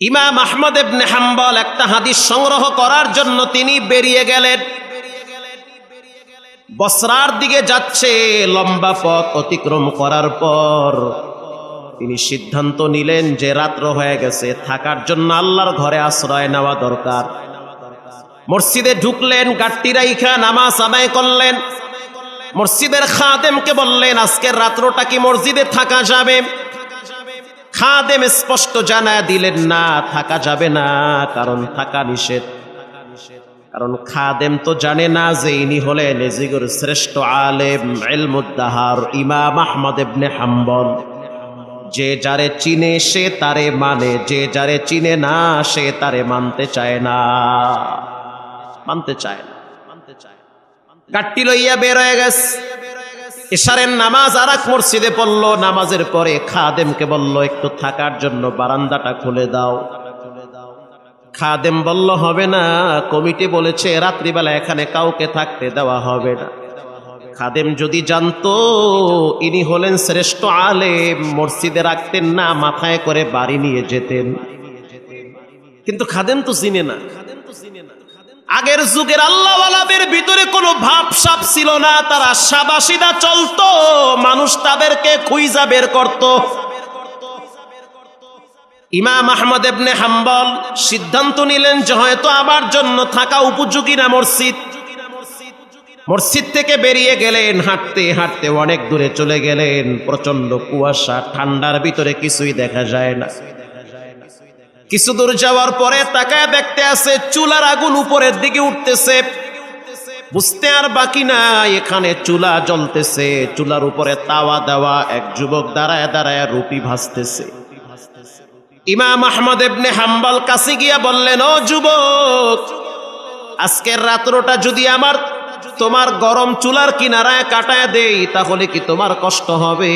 ইমাম আহমদ ইবনে হাম্বল একটা হাদিস সংগ্রহ করার জন্য তিনি বেরিয়ে গেলেন। বসরার দিকে যাচ্ছে, লম্বা পথ অতিক্রম করার পর তিনি সিদ্ধান্ত নিলেন যে রাত্র হয়ে গেছে, থাকার জন্য আল্লাহর ঘরে আশ্রয় নেওয়া দরকার। মসজিদে ঢুকলেন, গাট্টি রাইখা নামাজ আদায় করলেন। মসজিদের খাদেমকে বললেন, আজকের রাত্রটা কি মসজিদে থাকা যাবে? খাদেম স্পষ্ট জানা দিলেন, না, থাকা যাবে না, কারণ থাকা নিষেধ। কারণ খাদেম তো জানে না যে ইনি হলেন এজিগুর শ্রেষ্ঠ আলেম এলমুদ্দাহার ইমাম আহমদ ইবনে হাম্বল। যে যারে চিনে সে তারে মানে যে যারে চিনে না সে তারে মানতে চায় না। মানতে চায় না। মানতে চায় গাট্টি লইয়া বের হয়ে গেছে। ইশারের নামাজ আর এক মসজিদে পড়ল, নামাজের পরে খাদেমকে বলল, একটু থাকার জন্য বারান্দাটা খুলে দাও। খাদেম বলল, হবে না, কমিটি বলেছে রাত্রিবেলা এখানে কাউকে থাকতে দেওয়া হবে না। খাদেম যদি জানতো, ইনি হলেন শ্রেষ্ঠ আলেম, মসজিদে রাখতেন না, মাথায় করে বাড়ি নিয়ে যেতেন। কিন্তু খাদেম তো চিনে না। আগের যুগের আল্লাহওয়ালাদের ভিতরে কোনো ভাব সাপ ছিল না, তারা সাবাসিদা চলতো, মানুষ তাদেরকে খুইজা বের করত। ইমাম আহমদ এবনে হাম্বল সিদ্ধান্ত নিলেন যে হয়তো আমার জন্য থাকা উপযোগী না মসজিদ। মসজিদ থেকে বেরিয়ে গেলেন, হাঁটতে হাঁটতে অনেক দূরে চলে গেলেন প্রচণ্ড কুয়াশা, ঠান্ডার ভিতরে কিছুই দেখা যায় না। কিছু দূর যাওয়ার পরে তাকায় দেখতে আছে চুলার আগুন উপরের দিকে উঠতেছে। বুঝতে আর বাকি না এখানে চুলা জ্বলতেছে। চুলার উপরে তাওয়া দেওয়া, এক যুবক দাঁড়ায় দাঁড়ায় রুটি ভাসতেছে ইমাম আহমদ এবনে হাম্বাল কাছে গিয়া বললেন, ও যুবক, আজকের রাত্রটা যদি আমার, তোমার গরম চুলার কিনারায় কাটায় দেই, তাহলে কি তোমার কষ্ট হবে?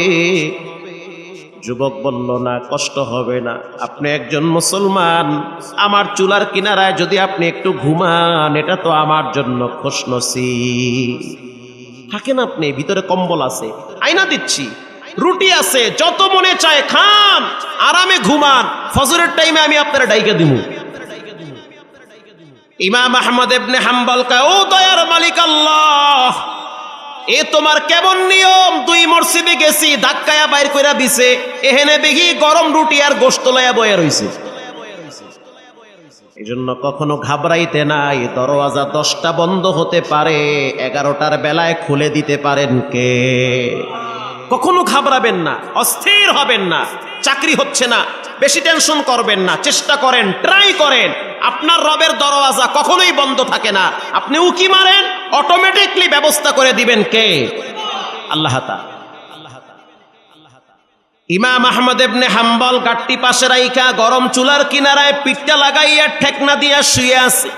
যুবক বলল, না, কষ্ট হবে না। আপনি একজন মুসলমান। আমার চুলার কিনারায় যদি আপনি একটু ঘুমান, এটা তো আমার জন্য খুশনসি থাকেন আপনি, ভিতরে কম্বল আছে। আয়না দিচ্ছি। রুটি আছে, যত মনে চায় খান। আরামে ঘুমান। ফজরের টাইমে আমি আপনারা ডাইকে দিব ইমাম আহমদ এবনে হাম্বল কা ও দয়ার মালিক আল্লাহ এ তোমার কেমন নিয়ম? দুই মসজিদে গেছি, ধাক্কায়া বাইর কইরা দিছে, এহেনে দেখি গরম রুটি আর গোস্ত লয়া বয়ে রইছে। এই জন্য কখনো ঘাবড়াইতে নাই, দরওয়াজা দশটা বন্ধ হতে পারে, এগারোটার বেলায় খুলে দিতে পারেন কে? কখনো ঘাবড়াবেন না, অস্থির হবেন না, চাকরি হচ্ছে না, বেশি টেনশন করবেন না, চেষ্টা করেন, ট্রাই করেন। আপনার রবের দরওয়াজা কখনোই বন্ধ থাকে না। আপনি উকি মারেন? অটোমেটিকলি ব্যবস্থা করে দিবেন কে? আল্লাহ ইমাম আহমদ এবনে হাম্বল গাট্টি পাশে রাইখা গরম চুলার কিনারায় পিঠটা লাগাইয়া ঠেকনা দিয়া শুয়ে আছে।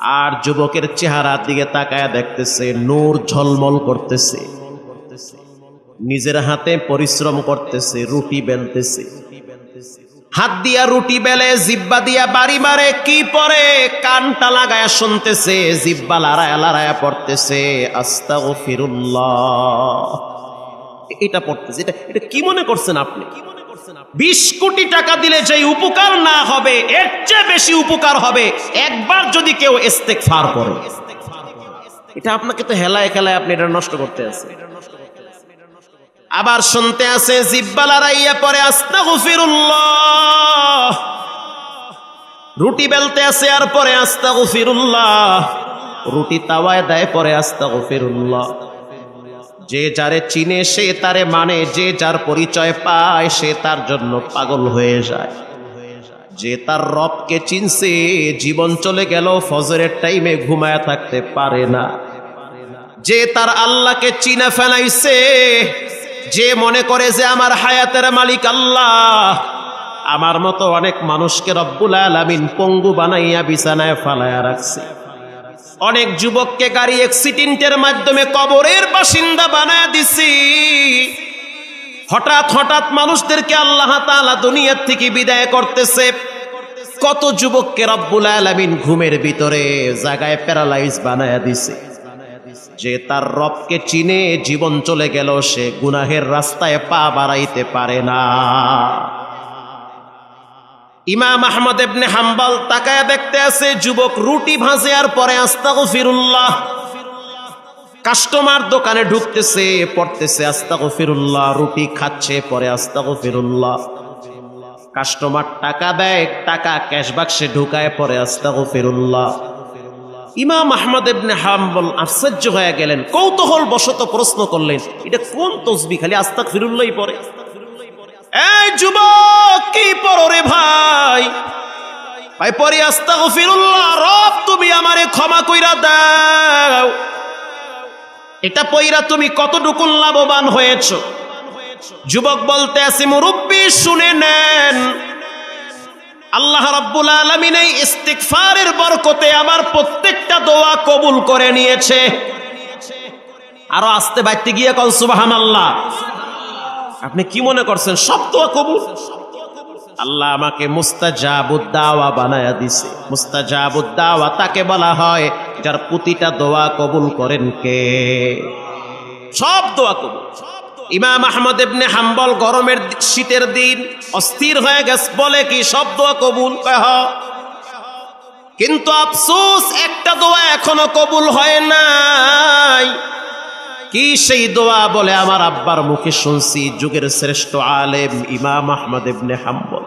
আর যুবকের চেহারার দিকে তাকায় দেখতেছে, নূর ঝলমল করতেছে। নিজের হাতে পরিশ্রম করতেছে, রুটি বেলতেছে। হাত দিয়া রুটি বেলে, জিব্বা দিয়া বাড়ি মারে, কি পরে? কানটা লাগায় শুনতেছে, জিব্বা লাড়ায় লাড়ায় পড়তেছে। আস্তা ও ফিরুল্লাহ এটা পড়তেছে, এটা এটা কি মনে করছেন আপনি? কি মনে করছেন বিশ কোটি টাকা দিলে যে উপকার না হবে, এর চেয়ে বেশি উপকার হবে, একবার যদি কেউ ইস্তেক ফার করে। এটা আপনাকে তো হেলায় খেলায় আপনি এটা নষ্ট করতে আছে আবার শুনতে আছে জিব্বালারাইয়া পরে আস্তা গফিরুল্লাহ রুটি বেলতে আছে আর পরে আস্তা গফিরুল্লাহ রুটি তাওয়ায় দেয় পরে আস্তা গফিরুল্লাহ যে যারে চিনে, সে তারে মানে যে যার পরিচয় পায়, সে তার জন্য পাগল হয়ে যায়। যে তার রবকে চিনছে, জীবন চলে গেল, ফজরের টাইমে ঘুমায় থাকতে পারে না। যে তার আল্লাহকে চিনে ফেলাইছে যে মনে করে যে আমার হায়াতের মালিক আল্লাহ, আমার মতো অনেক মানুষকে রব্বুল আলামিন পঙ্গু বানাইয়া বিছানায় ফালাইয়া রাখছে। অনেক যুবককে গাড়ি অ্যাক্সিডেন্টের মাধ্যমে কবরের বাসিন্দা বানায় দিছি। হঠাৎ হঠাৎ মানুষদেরকে আল্লাহ তাআলা দুনিয়ার থেকে বিদায় করতেছে। কত যুবককে রব্বুল আলামিন ঘুমের ভিতরে জায়গায় প্যারালাইজ বানায়া দিছে। যে তার রবকে চিনে জীবন চলে গেল, সে গুনাহের রাস্তায় পা বাড়াইতে পারে না। ইমাম আহমদ ইবনে হাম্বল তাকায় দেখতে আছে, যুবক রুটি ভাজে আর পরে আস্তাগো ফিরুল্লাহ কাস্টমার দোকানে ঢুকতেছে, পড়তেছে আস্তাগো ফিরুল্লাহ রুটি খাচ্ছে, পরে আস্তাগো ফিরুল্লাহ কাস্টমার টাকা দেয়, টাকা ক্যাশ বাক্সে ঢুকায়, পরে আস্তাগো ফিরুল্লাহ ইমাম আহমদ ইবনে হাম্বল আশ্চর্য হয়ে গেলেন। কৌতূহল বশত প্রশ্ন করলেন, এটা কোন তসবি? খালি আস্তাক ফিরুল্লাই পরে এই যুবক, কি পড়ো রে ভাই? ভাই পরে আস্তাক ফিরুল্লাহ রব তুমি আমারে ক্ষমা কইরা দাও। এটা পইরা তুমি কতটুকু লাভবান হয়েছ? যুবক বলতে আসি মুরব্বী, শুনে নেন। আল্লাহ রাব্বুল আলামিন এই ইস্তিগফারের বরকতে আমার প্রত্যেকটা দোয়া কবুল করে নিয়েছে। আরও আসতে বাইতে গিয়ে কল সুবহানাল্লাহ। আপনি কি মনে করছেন? সব দোয়া কবুল? আল্লাহ আমাকে মুস্তাজাবুদ্দাওয়া বানায়া দিছে। মুস্তাজাবুদ্দাওয়া তাকে বলা হয়, যার প্রতিটা দোয়া কবুল করেন কে? সব দোয়া কবুল। ইমাম আহমদ ইবনে হাম্বল গরমের শীতের দিন অস্থির হয়ে গেছে বলে কি সব দোয়া কবুল? কয়, হ। কিন্তু আফসোস, একটা দোয়া এখনও কবুল হয় নাই। কি সেই দোয়া বলে আমার আব্বার মুখে শুনছি, যুগের শ্রেষ্ঠ আলেম ইমাম আহমদ ইবনে হাম্বল।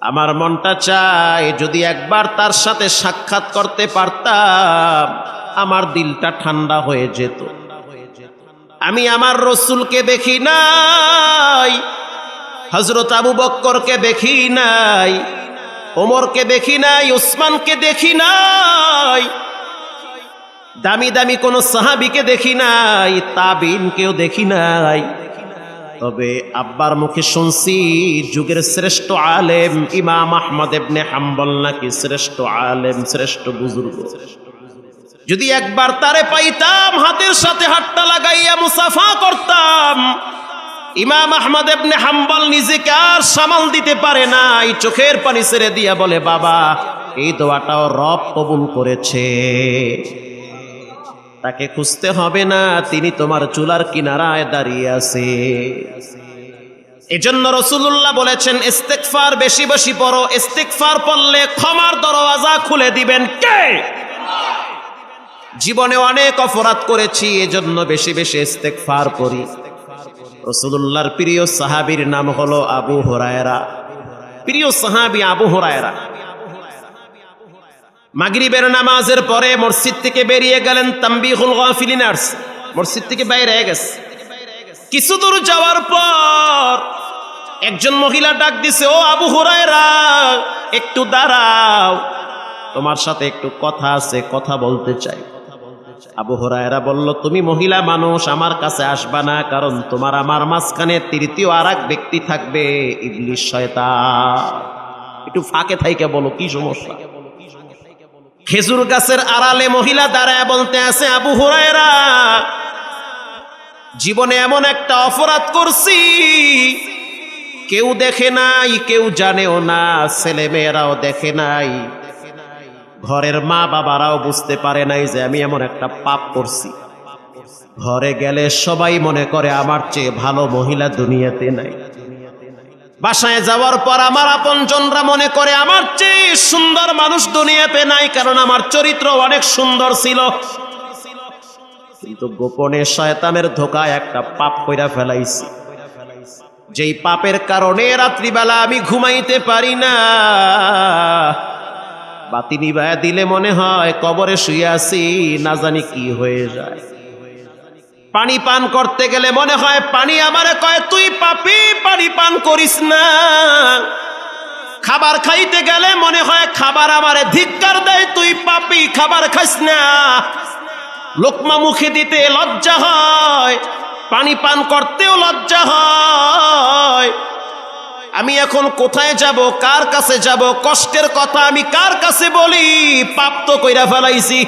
আমার মনটা চায় যদি একবার তার সাথে সাক্ষাৎ করতে পারতাম, আমার দিলটা ঠান্ডা হয়ে যেত। আমি আমার রসুলকে দেখি নাই হজরত আবু বক্করকে দেখি নাই, ওমরকে দেখি নাই উসমানকে দেখি নাই, দামি দামি কোন সাহাবিকে দেখি নাই, তাবিনকেও দেখি নাই। তবে আব্বার মুখে শুনছি, যুগের শ্রেষ্ঠ আলেম ইমাম আহমদ এবনে হাম্বল নাকি শ্রেষ্ঠ আলেম, শ্রেষ্ঠ বুজুর্গ। যদি একবার তারে পাইতাম, হাতের সাথে হাতটা লাগাইয়া মুসাফা করতাম। ইমাম আহমদ এবনে হাম্বল নিজেকে আর সামাল দিতে পারে নাই, চোখের পানি ছেড়ে দিয়া বলে, বাবা, এই দোয়াটাও রব কবুল করেছে। তাকে খুঁজতে হবে না, তিনি তোমার চুলার কিনারায় দাঁড়িয়ে আছে। এজন্য রসুল্লাহ বলেছেন ইস্তেকফার বেশি বেশি পড়ো ইস্তেকফার পড়লে ক্ষমার দরওয়াজা খুলে দিবেন কে? জীবনে অনেক অপরাধ করেছি, এজন্য বেশি বেশি ইস্তেকফার করি। রসুল্লাহর প্রিয় সাহাবীর নাম হলো আবু হরায়রা। প্রিয় সাহাবী আবু হরায়রা। মাগরিবের নামাজের পরে মসজিদ থেকে বেরিয়ে গেলেন তাম্বিহুল মসজিদ থেকে বাইরে গেছে। কিছু দূর যাওয়ার পর একজন মহিলা ডাক দিছে, ও আবু হরায়রা, একটু দাঁড়াও। তোমার সাথে একটু কথা আছে, কথা বলতে চাই। আবু হুরায়রা বলল, তুমি মহিলা মানুষ, আমার কাছে আসবা না, কারণ তোমার আমার মাঝখানে তৃতীয় আর ব্যক্তি থাকবে ইবলিশ শয়তান। একটু ফাঁকে থাইকে বলো, কি সমস্যা? খেজুর গাছের আড়ালে মহিলা দাঁড়ায় বলতে আছে, আবু হুরায়রা, জীবনে এমন একটা অপরাধ করছি, কেউ দেখে নাই, কেউ জানেও না ছেলে মেয়েরাও দেখে নাই। ঘরের মা বাবারাও বুঝতে পারে নাই যে আমি এমন একটা পাপ করছি। ঘরে গেলে সবাই মনে করে আমার চেয়ে ভালো মহিলা দুনিয়াতে নাই। বাসায় যাওয়ার পর আমার আপনজনরা মনে করে আমার চেয়ে সুন্দর মানুষ দুনিয়াতে নাই, কারণ আমার চরিত্র অনেক সুন্দর ছিল। কিন্তু গোপনে শয়তানের ধোকায় একটা পাপ কইরা ফেলাইছি। যেই পাপের কারণে রাত্রিবেলা আমি ঘুমাইতে পারি না। বাতি নিবায়া দিলে মনে হয় কবরে শুয়ে আছি, না জানি কি হয়ে যায়। পানি পান করতে গেলে মনে হয় পানি আমারে কয়, তুই পাপি, পানি পান করিস না। খাবার খাইতে গেলে মনে হয় খাবার আমারে ধিক্কার দেয়, তুই পাপি, খাবার খাইস না। লোকমা মুখে দিতে লজ্জা হয়, পানি পান করতেও লজ্জা হয়। আমি এখন কোথায় যাব? কার কাছে যাব? কষ্টের কথা আমি কার কাছে বলি? পাপ তো কইরা ফেলাইছি।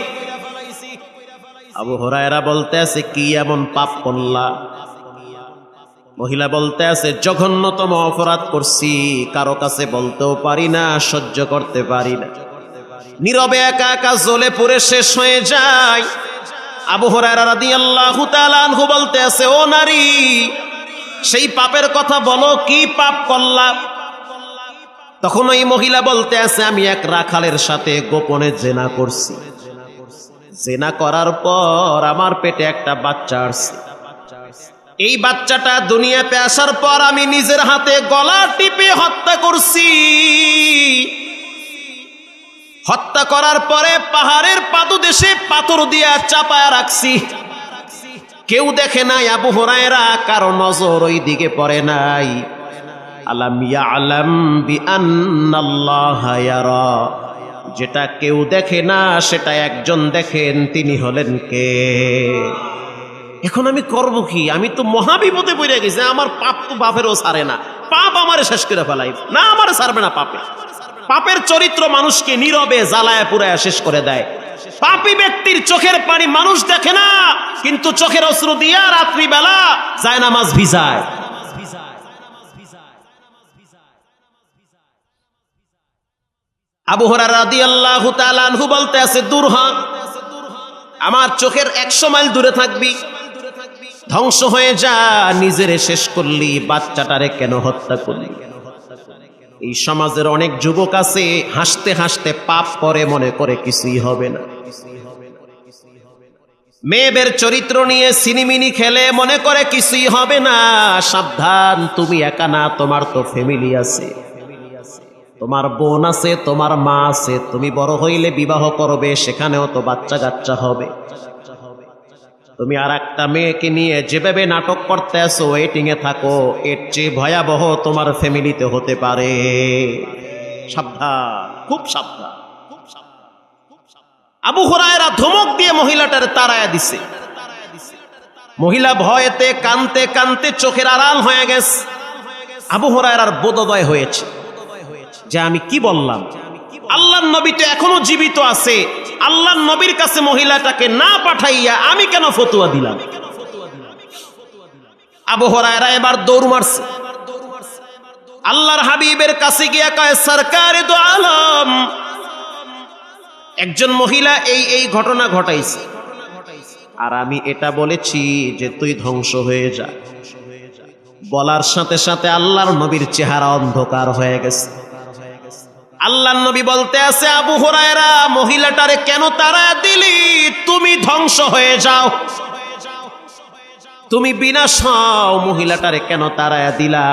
আবু হরায়রা বলতে আছে, কি এমন পাপ করলা? মহিলা বলতে আছে, জঘন্যতম অপরাধ করছি। কারও কাছে বলতেও পারি না, সহ্য করতে পারি না। নীরবে একা একা জ্বলে পুরে শেষ হয়ে যায়। আবু হরায়রা রাদিয়াল্লাহু তাআলা আনহু বলতে আছে, ও নারী সেই পাপের কথা বলো, কি পাপ করলা? তখন ওই মহিলা বলতে আছে, আমি এক রাখালের সাথে গোপনে জেনা করছি। জেনা করার পর আমার পেটে একটা বাচ্চা আসছে। এই বাচ্চাটা দুনিয়াতে আসার পর আমি নিজের হাতে গলা টিপে হত্যা করছি। হত্যা করার পরে পাহাড়ের পাদদেশে পাথর দিয়ে চাপায়া রাখছি। কেউ দেখে নাই আবু হরায়রা, কারও নজর ওই দিকে পড়ে নাই। আলাম ইয়ালাম বিআন্নাল্লাহা ইয়ারা। যেটা কেউ দেখে না, সেটা একজন দেখেন, তিনি হলেন কে? এখন আমি করব কি? আমি তো মহাবিপদে পড়ে গেছি, আমার পাপ তো বাপেরও সারে না। পাপ আমারে শেষ করে ফেলাই। না, আমারে সারবে না পাপে। পাপের চরিত্র মানুষকে নীরবে, জ্বালায় পুরায় শেষ করে দেয়। পাপী ব্যক্তির চোখের পানি মানুষ দেখে না, কিন্তু চোখের অশ্রু দিয়া রাত্রিবেলা যায় নামাজ ভিজায়। আমার চোখের একশো মাইল দূরে থাকবি। ধ্বংস হয়ে যা, নিজেরে শেষ করলি, বাচ্চাটারে কেন হত্যা করলি? এই সমাজের অনেক যুবক আছে, হাসতে হাসতে পাপ করে, মনে করে কিছুই হবে না। মেয়েদের চরিত্র নিয়ে সিনিমিনি খেলে, মনে করে কিছুই হবে না। সাবধান, তুমি একা না, তোমার তো ফ্যামিলি আছে। তোমার বোন আছে, তোমার মা আছে, তুমি বড় হইলে বিবাহ করবে, সেখানেও তো বাচ্চা কাচ্চা হবে। তুমি আর একটা মেয়েকে নিয়ে যেভাবে নাটক করতে আসো ওয়েটিং এ থাকো। এর চেয়ে ভয়াবহ তোমার ফ্যামিলিতে হতে পারে। সাবধান, খুব সাবধান আবু হুরায়রা ধমক দিয়ে মহিলাটার তাড়ায়া দিছে। মহিলা ভয়েতে কানতে কানতে চোখের আড়াল হয়ে গেছে। আবু হুরায়রার বোধোদয় হয়েছে। যে আমি কি বললাম? আল্লাহ নবী তো এখনও জীবিত আছে। আল্লাহ নবীর কাছে মহিলাটাকে না পাঠাইয়া আমি কেন ফতুয়া দিলাম? আবু হরায়রা এবার দৌড় মারছে। আল্লাহর হাবিবের কাছে গিয়া কয়, সরকার দো আলম। একজন মহিলা এই এই ঘটনা ঘটাইছে। আর আমি এটা বলেছি যে তুই ধ্বংস হয়ে যা। বলার সাথে সাথে আল্লাহর নবীর চেহারা অন্ধকার হয়ে গেছে। আল্লাহ নবী বলতে আছে, আবু হুরায়রা, মহিলাটারে কেন তারা দিলি? তুমি ধ্বংস হয়ে যাও। তুমি বিনাশ হও মহিলাটারে কেন তারা দিলা?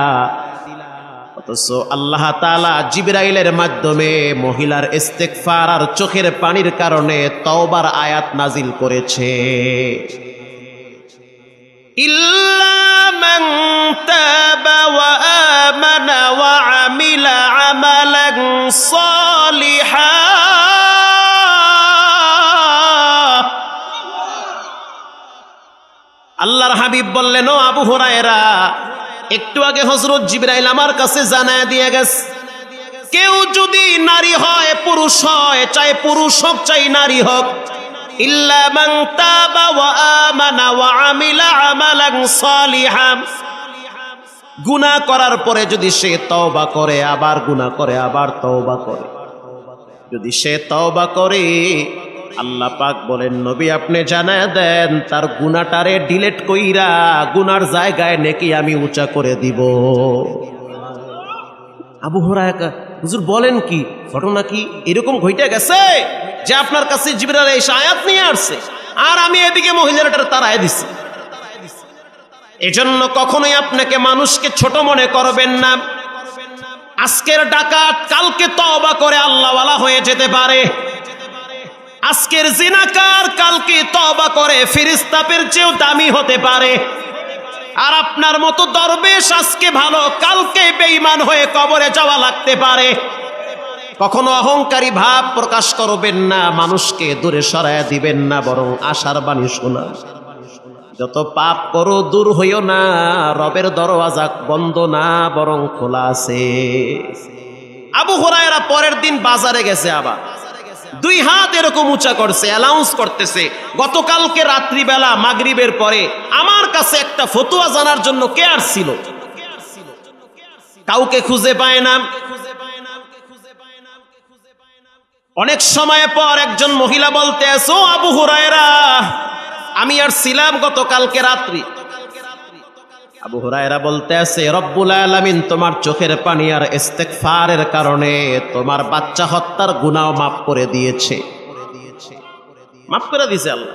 অথচ আল্লাহ তাআলা জিবরাইলের মাধ্যমে মহিলার ইস্তেগফার আর চোখের পানির কারণে তওবার আয়াত নাজিল করেছে। ইল্লা ওয়া আমানা ওয়া আমিলা আমালান সালিহা আল্লাহর হাবিব বললেন, ও আবু হুরায়রা, একটু আগে হজরত জিবরাইল আমার কাছে জানায় দিয়ে গেছে। কেউ যদি নারী হয়, পুরুষ হয়, চাই পুরুষ হোক, চাই নারী হোক। ইল্লা মান তাবা ওয়া আমানা ওয়া আমিলা আমালান সালিহা গুনাহ করার পরে যদি সে তওবা করে, আবার গুনাহ করে, আবার তওবা করে। যদি সে তওবা করে, আল্লাহ পাক বলেন, নবী, আপনি জানায় দেন, তার গুনাটারে ডিলেট কইরা গুনার জায়গায় নেকি আমি উঁচা করে দিব। আবু হরায়কা হুজুর বলেন কি, ঘটনা কি এরকম ঘইটা গেছে যে আপনার কাছে জিবরাল এসে আয়াত নিয়ে আসছে? আর আমি এদিকে মহিলাটার তারায় দিছি। এজন্য কখনোই আপনাকে মানুষকে ছোট মনে করবেন না। আজকের ডাকাত কালকে তওবা করে আল্লাহওয়ালা হয়ে যেতে পারে। আজকের জিনাকার কালকে তওবা করে ফিরিস্তাপের চেয়েও দামি হতে পারে। আর আপনার মতো দরবেশ আজকে ভালো, কালকে বেঈমান হয়ে কবরে যাওয়া লাগতে পারে। কখনো অহংকারী ভাব প্রকাশ করবেন না, মানুষকে দূরে সরায় দিবেন না, বরং আশার বাণী শোনা। যত পাপ করো, দূর হইও না, রবের দরওয়াজা বন্ধ না, বরং খোলা আছে। আবু হরায়রা পরের দিন বাজারে গেছে আবার। দুই হাত এরকম উঁচা করছে অ্যালাউন্স করতেছে, গতকালকে রাত্রিবেলা মাগরিবের পরে আমার কাছে একটা ফতুয়া জানার জন্য কে আসছিল? কাউকে খুঁজে পায় না। অনেক সময় পর একজন মহিলা বলতে আসো আবু হুরায়রা, আমি আর ছিলাম গতকালকে রাত্রি। আবু হুরায়রা বলতে আছে, রব্বুল আলামিন, তোমার চোখের পানি আর ইস্তেগফারের কারণে তোমার বাচ্চা হত্যার গুনাহ মাফ করে দিয়েছে। মাফ করে দিয়েছে আল্লাহ।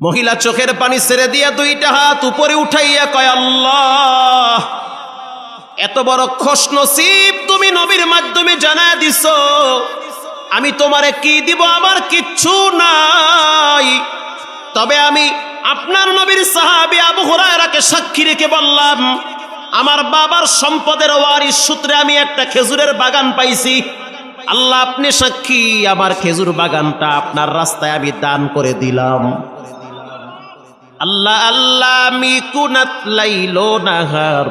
মহিলা চোখের পানি ছেড়ে দিয়া দুইটা হাত উপরে উঠাইয়া কয়, আল্লাহ, এত বড় খোশ নসিব তুমি নবীর মাধ্যমে জানা দিছ। আমি তোমারে কি দিব আমার কিচ্ছু নাই। তবে আমি আপনার নবীর সাহাবি আবু হুরায়রাকে সাক্ষী রেখে বললাম, আমার বাবার সম্পদের ওয়ারিস সূত্রে আমি একটা খেজুরের বাগান পাইছি। আল্লাহ, আপনি সাক্ষী, আমার খেজুর বাগানটা আপনার রাস্তায় আমি দান করে দিলাম। আল্লাহ আল্লাহ মি কুনাত লাইলো নাহার।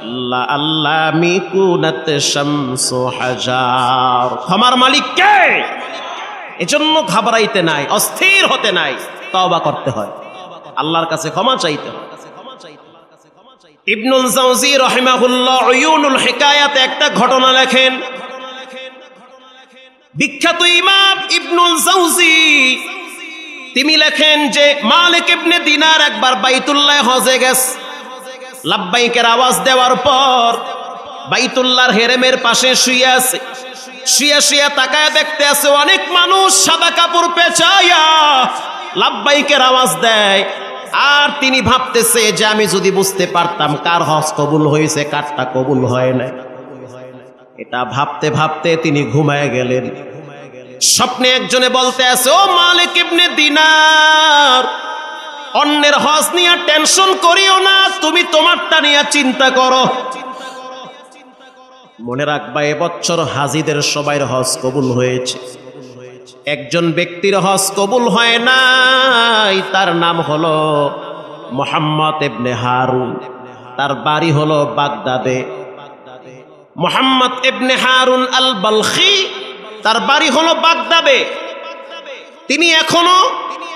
আল্লাহ আল্লাহ মি কুনাত শামসু হাজার। ক্ষমার মালিক কে? এজন্য ঘাবড়াইতে নাই, অস্থির হতে নাই, তওবা করতে হয়। আল্লাহর কাছে ক্ষমা চাইতে হয় ইবনুল জাওজি রহিমাহুল্লাহ হিকায়াতে একটা ঘটনা লেখেন। বিখ্যাত ইমাম ইবনুল জাওজি তিনি লেখেন যে মালিক ইবনে দিনার একবার বাইতুল্লাহ হজে গেছ। লাব্বাইকের আওয়াজ দেওয়ার পর বাইতুল্লাহর হেরেমের পাশে শুয়ে আছে। শুয়ে শুয়ে তাকায় দেখতে আছে অনেক মানুষ সাদা কাপড় পেঁচাইয়া লাব্বাইকের আওয়াজ দেয়। আর তিনি ভাবতেছে যে আমি যদি বুঝতে পারতাম কার হজ কবুল হয়েছে, কারটা কবুল হয় না এটা ভাবতে ভাবতে তিনি ঘুমায় গেলেন। স্বপ্নে একজনে বলতে আছে, ও মালিক ইবনে দিনার, অন্যের হজ নিয়ে টেনশন করিও না, তুমি তোমারটা নিয়ে চিন্তা করো। মনে রাখবা, এবছর হাজিদের সবাই হজ কবুল হয়েছে। একজন ব্যক্তির হজ কবুল হয় নাই, তার নাম হলো মোহাম্মদ এবনে হারুন। তার বাড়ি হলো বাগদাদে। মোহাম্মদ এবনে হারুন আল বালখি তার বাড়ি হলো বাগদাদে। তিনি এখনও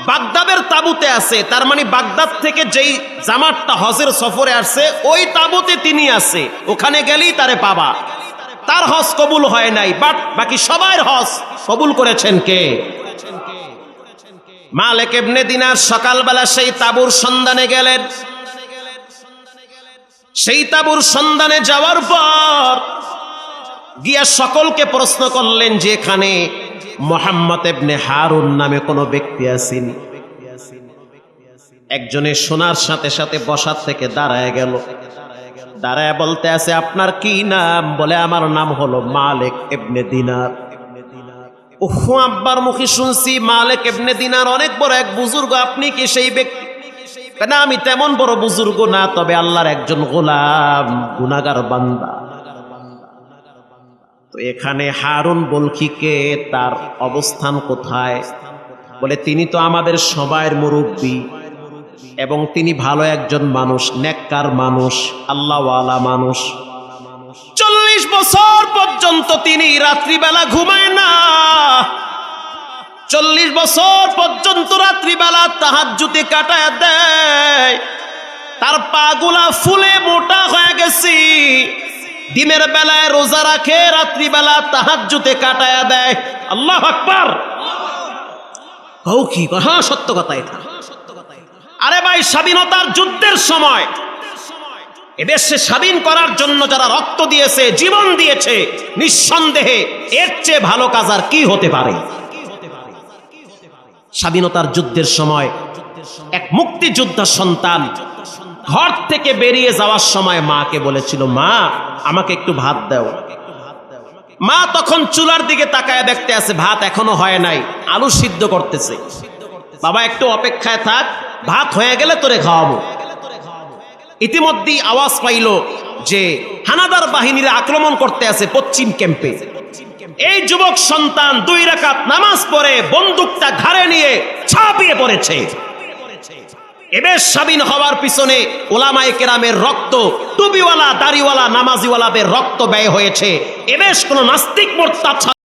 বাগদাদের তাবুতে আছে, তার মানে বাগদাদ থেকে যেই জামাতটা হজের সফরে আসছে, ওই তাবুতে তিনি আছে। ওখানে গেলেই তারে পাবা। তার হজ কবুল হয় নাই, বাট বাকি সবার হজ কবুল করেছেন কে? মালেক এমনি দিনার সকালবেলা সেই তাবুর সন্ধানে গেলেন। সেই তাবুর সন্ধানে যাওয়ার পর গিয়া সকলকে প্রশ্ন করলেন যে এখানে মোহাম্মদ এবনে হারুন নামে কোনো ব্যক্তি আসেনি একজনে শোনার সাথে সাথে বসার থেকে দাঁড়ায় গেল। দাঁড়ায় বলতে আছে, আপনার কি নাম? বলে, আমার নাম হলো মালিক এবনে দিনার। উহু আব্বার মুখে শুনছি, মালিক এবনে দিনার অনেক বড় এক বুজুর্গ। আপনি কি সেই ব্যক্তি? না আমি তেমন বড় বুজুর্গ না, তবে আল্লাহর একজন গোলাম গুনাগার বান্দা। তো এখানে হারুন বলখিকে তার অবস্থান কোথায়? বলে, তিনি তো আমাদের সবাইয়ের মুরব্বী। এবং তিনি ভালো একজন মানুষ, নেককার মানুষ, আল্লাহওয়ালা মানুষ। চল্লিশ বছর পর্যন্ত তিনি রাত্রিবেলা ঘুমায় না। চল্লিশ বছর পর্যন্ত রাত্রিবেলা তাহার জুতি কাটায় দেয়। তার পাগুলা ফুলে মোটা হয়ে গেছি। দিনের বেলায় রোজা রাখে, রাত্রিবেলা তাহার জুতে কাটায়া দেয়। আল্লাহ আকবার। কও কি হ্যাঁ সত্য কথা এটা। আরে ভাই, স্বাধীনতার যুদ্ধের সময়। এদেশে স্বাধীন করার জন্য যারা রক্ত দিয়েছে, জীবন দিয়েছে, নিঃসন্দেহে এর চেয়ে ভালো কাজ আর কি হতে পারে? স্বাধীনতার যুদ্ধের সময় এক মুক্তিযোদ্ধা সন্তান ঘর থেকে বেরিয়ে যাওয়ার সময় মাকে বলেছিল, মা, আমাকে একটু ভাত দাও। মা তখন চুলার দিকে তাকায়, দেখতে আছে ভাত এখনও হয় নাই, আলু সিদ্ধ করতেছে। বাবা, একটু অপেক্ষায় থাক। ভাত হয়ে গেলে তোরে খাওয়াবো। ইতিমধ্যেই আওয়াজ পাইল যে হানাদার বাহিনীরা আক্রমণ করতে আছে পশ্চিম ক্যাম্পে। এই যুবক সন্তান দুই রাকাত নামাজ পড়ে, বন্দুকটা ঘাড়ে নিয়ে ছাপিয়ে পড়েছে। এবেশ স্বাধীন হওয়ার পিছনে ওলামায়ে কেরামের রক্ত, টুপিওয়ালা, দাড়িওয়ালা, নামাজিওয়ালাদের রক্ত ব্যয় হয়েছে। এবেশ কোন নাস্তিক মোর্তা